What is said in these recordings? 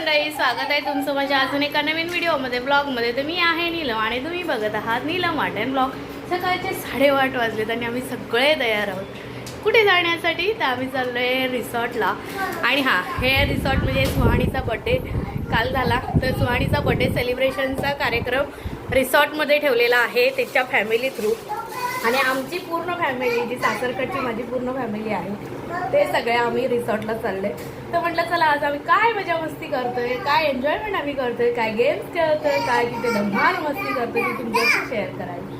मंडळी स्वागत आहे तुमचं माझ्या अजून एका नवीन व्हिडिओमध्ये ब्लॉगमध्ये. तर मी आहे नीलम आणि तुम्ही बघत आहात नीलम वाट अँड ब्लॉग. सकाळचे साडेआठ वाजलेत आणि आम्ही सगळे तयार आहोत. कुठे जाण्यासाठी? तर आम्ही चाललो आहे रिसॉर्टला. आणि हां हे रिसॉर्ट म्हणजे सुहाणीचा बड्डे काल झाला. तर सुहाणीचा बड्डे सेलिब्रेशनचा कार्यक्रम रिसॉर्टमध्ये ठेवलेला आहे त्याच्या फॅमिली थ्रू आणि आमची पूर्ण फॅमिली जी सासरकडची माझी पूर्ण फॅमिली आहे. ते सगळे आम्ही रिसॉर्टला चालले. तर म्हटलं चला आज आम्ही काय मजा मस्ती करतोय काय एन्जॉयमेंट आम्ही करतोय काय गेम्स खेळतोय काय तिथे धमाल मस्ती करतोय ती तुमच्याशी शेअर करायची.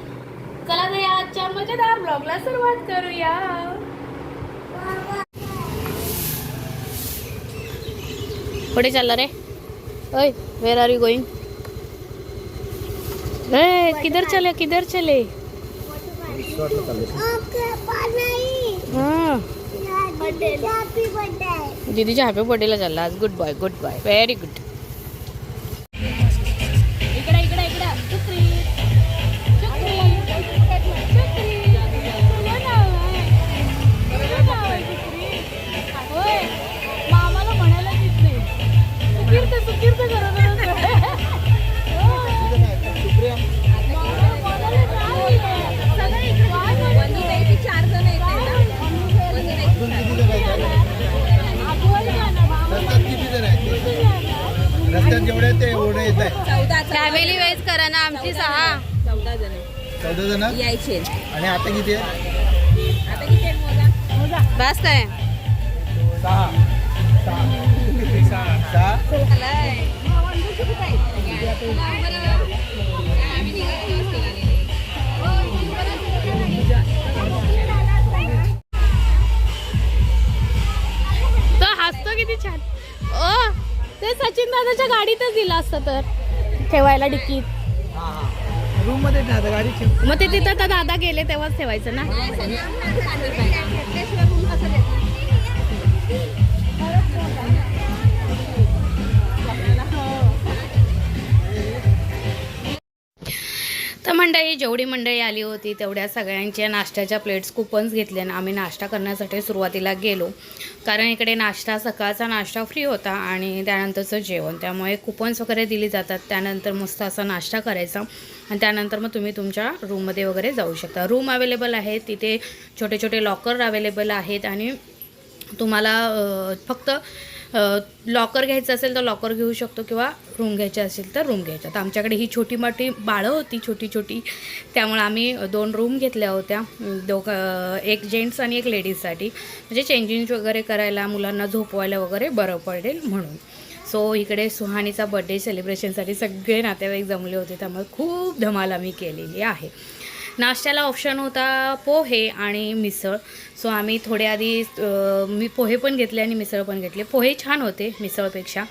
चला तर या आजच्या मजेदार ब्लॉगला सुरुवात करूया. कुठे चालला रे. ओय वेर आर यू गोइंग ए किधर चले किधर चले? हां. दीदीच्या हॅपी बर्थडेला चालला. आज good bye good bye very good आता किती आहे? बस काय तो हसतो किती छान. ओ ते सचिन दादाच्या गाडीतच दिला असतं तर. ठेवायला डिक्कीत. रूममध्ये गाडी मग ते तिथं तर दादा गेले तेव्हाच ठेवायचं ना. तर मंडळी जेवढी मंडळी आली होती तेवढ्या सगळ्यांच्या नाश्त्याच्या प्लेट्स कुपन्स घेतले ना आम्ही नाश्ता करण्यासाठी सुरुवातीला गेलो. कारण इकडे नाश्ता सकाळचा नाश्ता फ्री होता आणि त्यानंतरचं जेवण. त्यामुळे कुपन्स वगैरे दिली जातात. त्यानंतर मस्त असा नाश्ता करायचा. आणि त्यानंतर मग तुम्ही तुमच्या रूममध्ये वगैरे जाऊ शकता. रूम अवेलेबल आहेत तिथे छोटे छोटे लॉकर अवेलेबल आहेत आणि तुम्हाला फक्त लॉकर घ्यायचं असेल तर लॉकर घेऊ शकतो किंवा रूम घ्यायचे असेल तर रूम घ्यायचं. तर आमच्याकडे ही छोटी मोठी बाळं होती छोटी छोटी त्यामुळे आम्ही दोन रूम घेतल्या होत्या दोघं एक जेंट्स आणि एक लेडीजसाठी म्हणजे चेंजिंग वगैरे करायला मुलांना झोपवायला वगैरे बरं पडेल म्हणून. सो इकडे सुहानीचा बड्डे सेलिब्रेशनसाठी सगळे नातेवाईक जमले होते त्यामुळे खूप धमाल आम्ही केलेली आहे. नाश्त्याला ऑप्शन होता पोहे आणि मिसळ. सो आम्ही थोडे आधी मी पोहे पण घेतले आणि मिसळ पण घेतले. पोहे छान होते मिसळपेक्षा.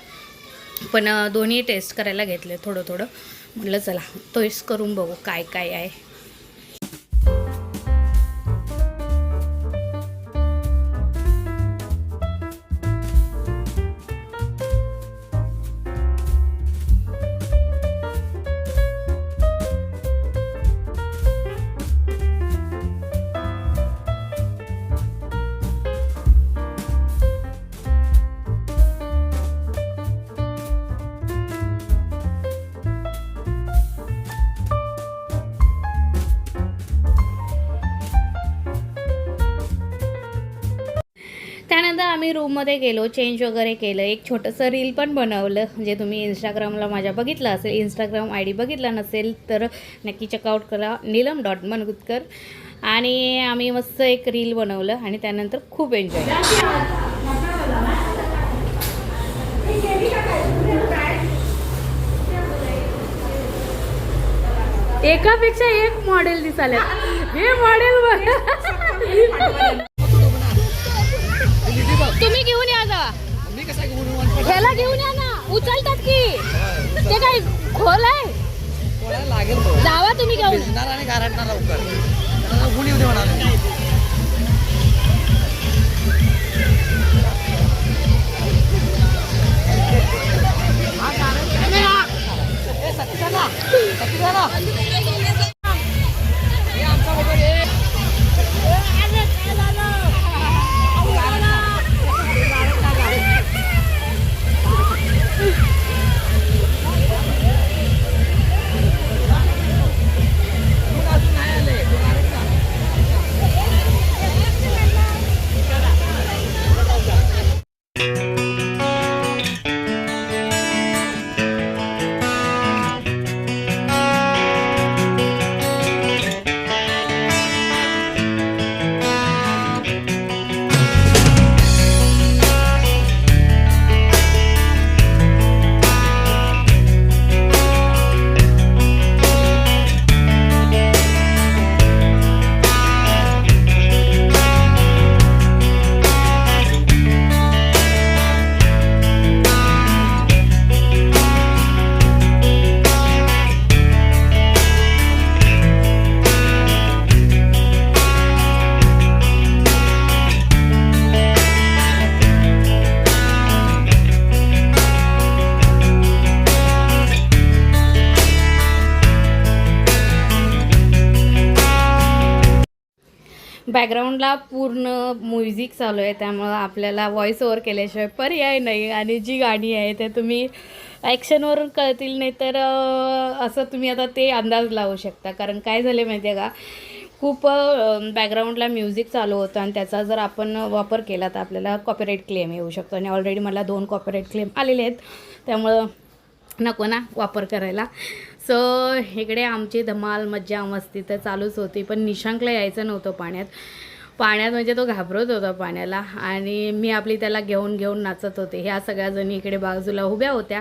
पण दोन्ही टेस्ट करायला घेतले थोडं थोडं म्हटलं चला टेस्ट करून बघू काय काय आहे. आम्ही रूममध्ये गेलो चेंज वगैरे केलं. एक छोटंसं रील पण बनवलं जे तुम्ही इंस्टाग्रामला माझ्या बघितलं असेल इंस्टाग्राम आय डी बघितला नसेल तर नक्की चेकआउट करा. नीलम डॉट मनगुतकर. आणि आम्ही मस्त एक रील बनवलं आणि त्यानंतर खूप एन्जॉय एकापेक्षा एक मॉडेल दिसाल हे मॉडेल तुम्ही घेऊन या जा घेऊन ह्याला घेऊन या ना. उचलतात की. ते काय खोल आहे? जावा तुम्ही घेऊन. लवकर आमचा बॅकग्राऊंडला पूर्ण म्युझिक चालू आहे त्यामुळं आपल्याला व्हॉइस ओव्हर केल्याशिवाय पर्याय नाही. आणि जी गाणी आहे ते तुम्ही ॲक्शनवरून कळतील नाही तर असं तुम्ही आता ते अंदाज लावू शकता. कारण काय झाले माहिती आहे का? खूप बॅकग्राऊंडला म्युझिक चालू होतं आणि त्याचा जर आपण वापर केला तर आपल्याला कॉपीराईट क्लेम येऊ शकतो. आणि ऑलरेडी मला दोन कॉपीराईट क्लेम आलेले आहेत. त्यामुळं नको ना वापर करायला. सो इकडे आमची धमाल मज्जा मस्ती तर चालूच होती पण निशांकला यायचं नव्हतं पाण्यात. पाण्यात म्हणजे तो घाबरत होता पाण्याला आणि मी आपली त्याला घेऊन घेऊन नाचत होते. ह्या सगळ्या जणी इकडे बाजूला उभ्या होत्या.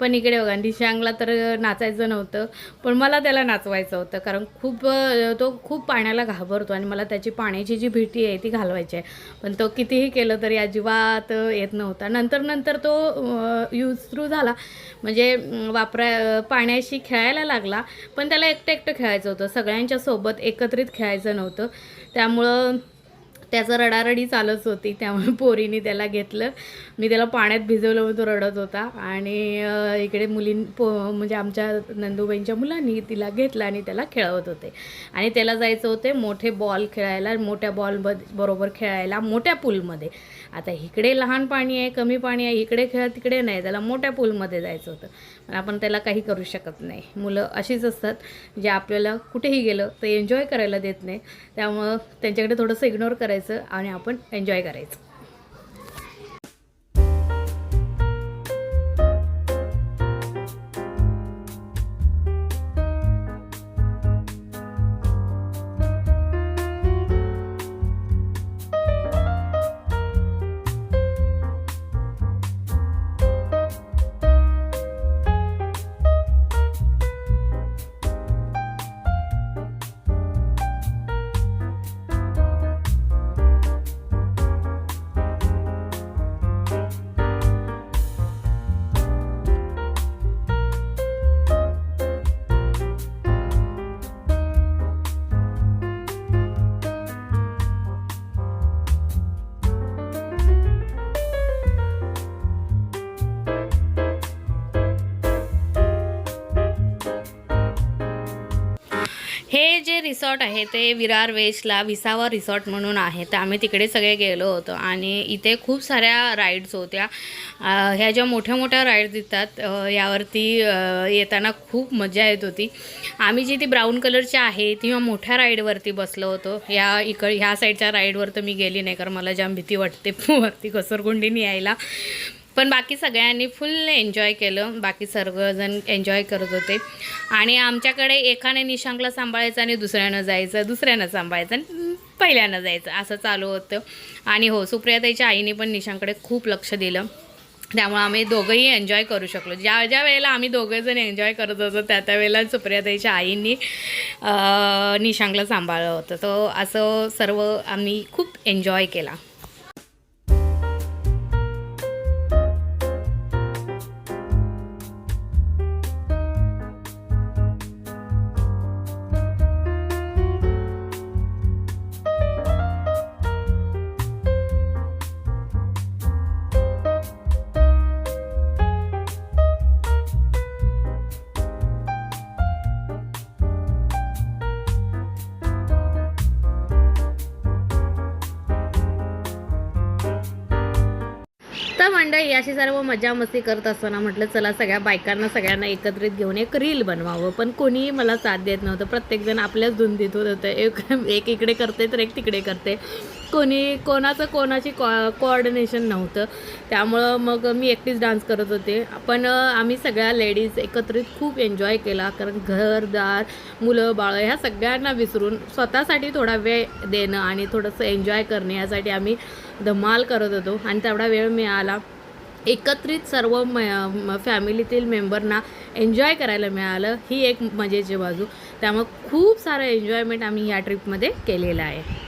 पण इकडे बघा निशांगला तर नाचायचं नव्हतं. पण मला त्याला नाचवायचं होतं. कारण खूप तो खूप पाण्याला घाबरतो आणि मला त्याची पाण्याची जी भीती आहे ती घालवायची आहे. पण तो कितीही केलं तरी अजिबात येत नव्हता. नंतर नंतर तो यूज थ्रू झाला. म्हणजे वापरा पाण्याशी खेळायला लागला. पण त्याला एकटं एकटं खेळायचं होतं. सगळ्यांच्या सोबत एकत्रित खेळायचं नव्हतं. त्यामुळं त्याचं रडारडी चालूच होती त्यामुळे पोरीने त्याला घेतलं. मी त्याला पाण्यात भिजवलं म्हणून तो रडत होता. आणि इकडे मुलीं पो म्हणजे आमच्या नंदूबाईंच्या मुलांनी तिला घेतलं आणि त्याला खेळवत होते. आणि त्याला जायचं होते मोठे बॉल खेळायला मोठ्या बॉल बरोबर खेळायला मोठ्या पूलमध्ये. आता इकडे लहान पाणी आहे कमी पाणी आहे इकडे खेळ तिकडे नाही. त्याला मोठ्या पूलमध्ये जायचं होतं. पण आपण त्याला काही करू शकत नाही. मुलं अशीच असतात जे आपल्याला कुठेही गेलं तर एन्जॉय करायला देत नाही त्यामुळं त्यांच्याकडे थोडंसं इग्नोर करायचं आणि आपण एन्जॉय करायचं. रिसॉर्ट आहे ते विरार वेस्टला विसावा रिसॉर्ट म्हणून आहे. तर आम्ही तिकडे सगळे गेलो होतो आणि इथे खूप साऱ्या राईड्स होत्या. ह्या ज्या मोठ्या मोठ्या राईड्स देतात यावरती येताना खूप मजा येत होती. आम्ही जी ती ब्राऊन कलरची आहे ती मोठ्या राईडवरती बसलो होतो. या इकड ह्या साईडच्या राईडवर तर मी गेली नाही कारण मला जाम भीती वाटते वरती घसरगुंडीने यायला. पण बाकी सगळ्यांनी फुल एन्जॉय केलं. बाकी सर्वजण एन्जॉय करत होते. आणि आमच्याकडे एकाने निशांकला सांभाळायचं आणि दुसऱ्यानं जायचं. दुसऱ्यानं सांभाळायचं आणि पहिल्यानं जायचं. असं चालू होतं. आणि हो सुप्रियाताईच्या आईने पण निशांकडे खूप लक्ष दिलं. त्यामुळे आम्ही दोघंही एन्जॉय करू शकलो. ज्या ज्या वेळेला आम्ही दोघंजण एन्जॉय करत होतो त्या त्या वेळेला सुप्रियाताईच्या आईंनी निशांकला सांभाळलं होतं. तो असं सर्व आम्ही खूप एन्जॉय केला. तर मंडळी अशी सर्व मजा मस्ती करत असताना म्हटलं चला सगळ्या बायकांना सगळ्यांना एकत्रित घेऊन एक रील बनवावं. पण कोणीही मला साथ देत नव्हतं. प्रत्येकजण आपल्याच धुंदीत होत होतं. एक एक इकडे करते तर एक तिकडे करते. कोणी कोणाचं कोणाची कॉ कोऑर्डिनेशन नव्हतं. त्यामुळं मग मी एकटीच डान्स करत होते. पण आम्ही सगळ्या लेडीज एकत्रित खूप एन्जॉय केला. कारण घरदार मुलं बाळं ह्या सगळ्यांना विसरून स्वतःसाठी थोडा वेळ देणं आणि थोडंसं एन्जॉय करणे यासाठी आम्ही धमाल करत होतो. आणि तेवढा वेळ मिळाला. एकत्रित सर्व म फॅमिलीतील मेंबरना एन्जॉय करायला मिळालं. ही एक मजेची बाजू. त्यामुळं खूप सारं एन्जॉयमेंट आम्ही या ट्रिपमध्ये केलेलं आहे.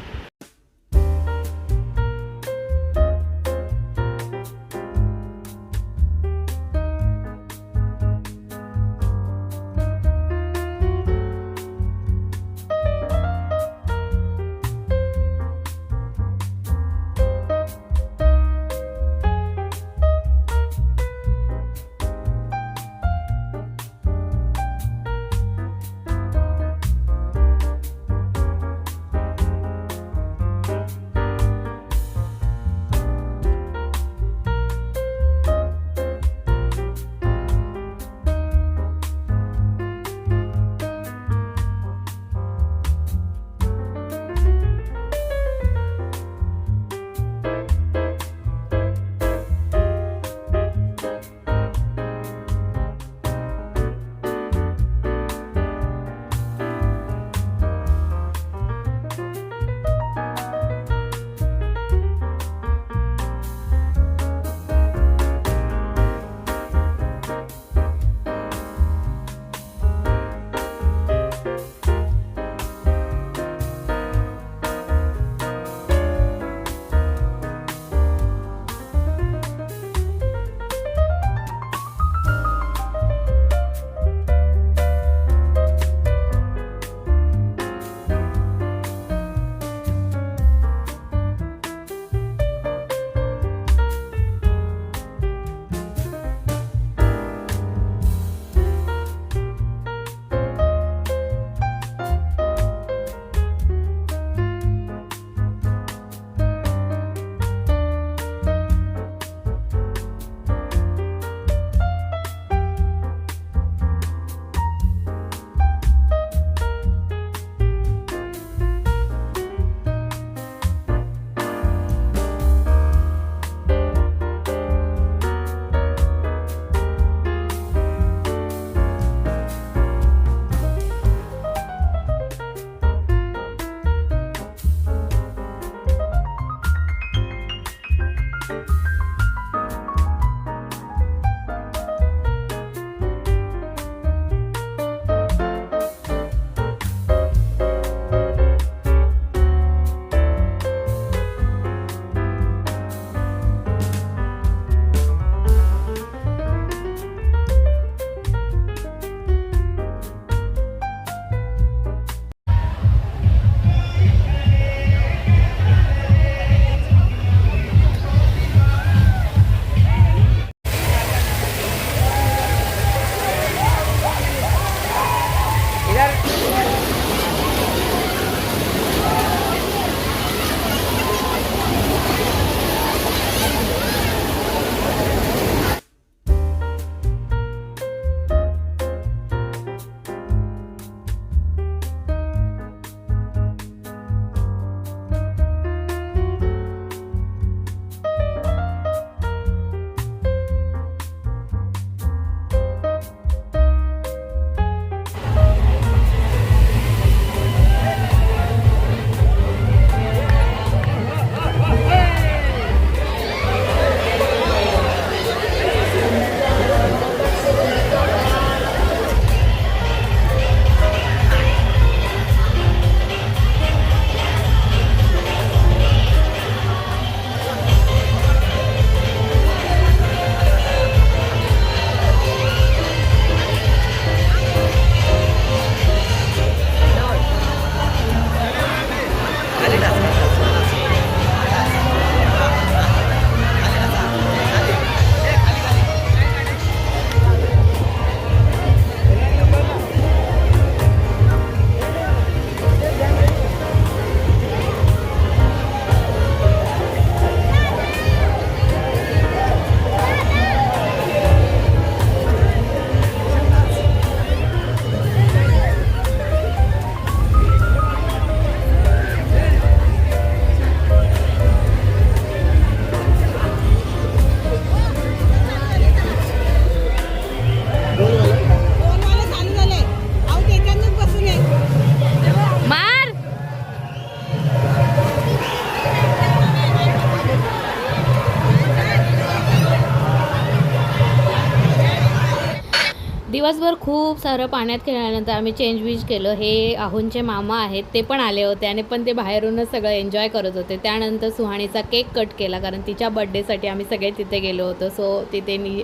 दिवसभर खूप सारं पाण्यात खेळल्यानंतर आम्ही चेंज विज केलं. हे आहुंचे मामा आहेत ते पण आले होते आणि पण ते बाहेरूनच सगळं एन्जॉय करत होते. त्यानंतर सुहाणीचा केक कट केला कारण तिच्या बड्डेसाठी आम्ही सगळे तिथे गेलो होतो. सो तिथे मी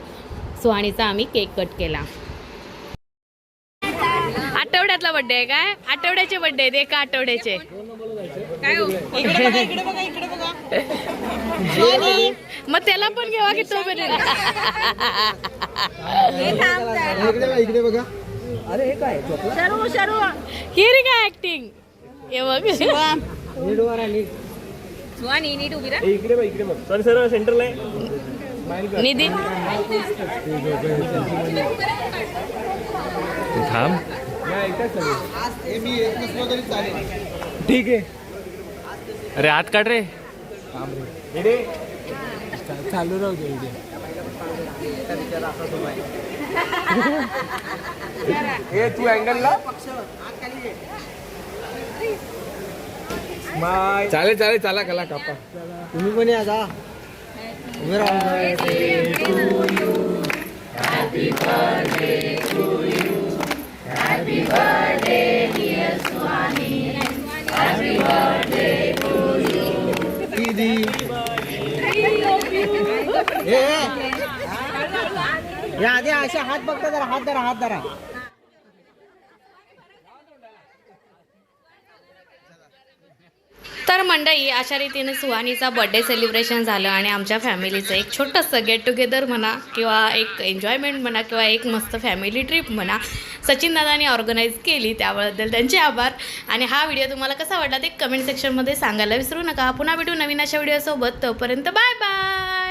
सुहाणीचा आम्ही केक कट केला. आठवड्यातला बड्डे आहे काय? आठवड्याचे बड्डे आहेत एका आठवड्याचे. काय मग त्याला पण घेवा की तो पण हे. इकडे बघा, इकडे बघा. शरू शरू. ही रे काय ऍक्टिंग हे बघ. नीट उभी राहा इकडे बघ इकडे बघ. सर सर सेंटरला आहे निधी. थांब. ठीक आहे. अरे हात काढ रे. चालू राहू दे तू अँगलला माय. चालेल चालेल चला कला कापा. तुम्ही पण या जा. उभे राहून दीदी ए, ए. या आधी अशा हात बघता जरा हात धरा हात धरा. तर मंडळी अशा रीतीने सुहानीचा बड्डे सेलिब्रेशन झालं आणि आमच्या फॅमिलीचं एक छोटंसं गेट टुगेदर म्हणा किंवा एक एन्जॉयमेंट म्हणा किंवा एक मस्त फॅमिली ट्रिप म्हणा सचिन दादानी ऑर्गनाईज केली त्याबद्दल त्यांचे आभार. आणि हा व्हिडिओ तुम्हाला कसा वाटला ते कमेंट सेक्शनमध्ये सांगायला विसरू नका. पुन्हा भेटू नवीन अशा व्हिडिओसोबत तोपर्यंत बाय बाय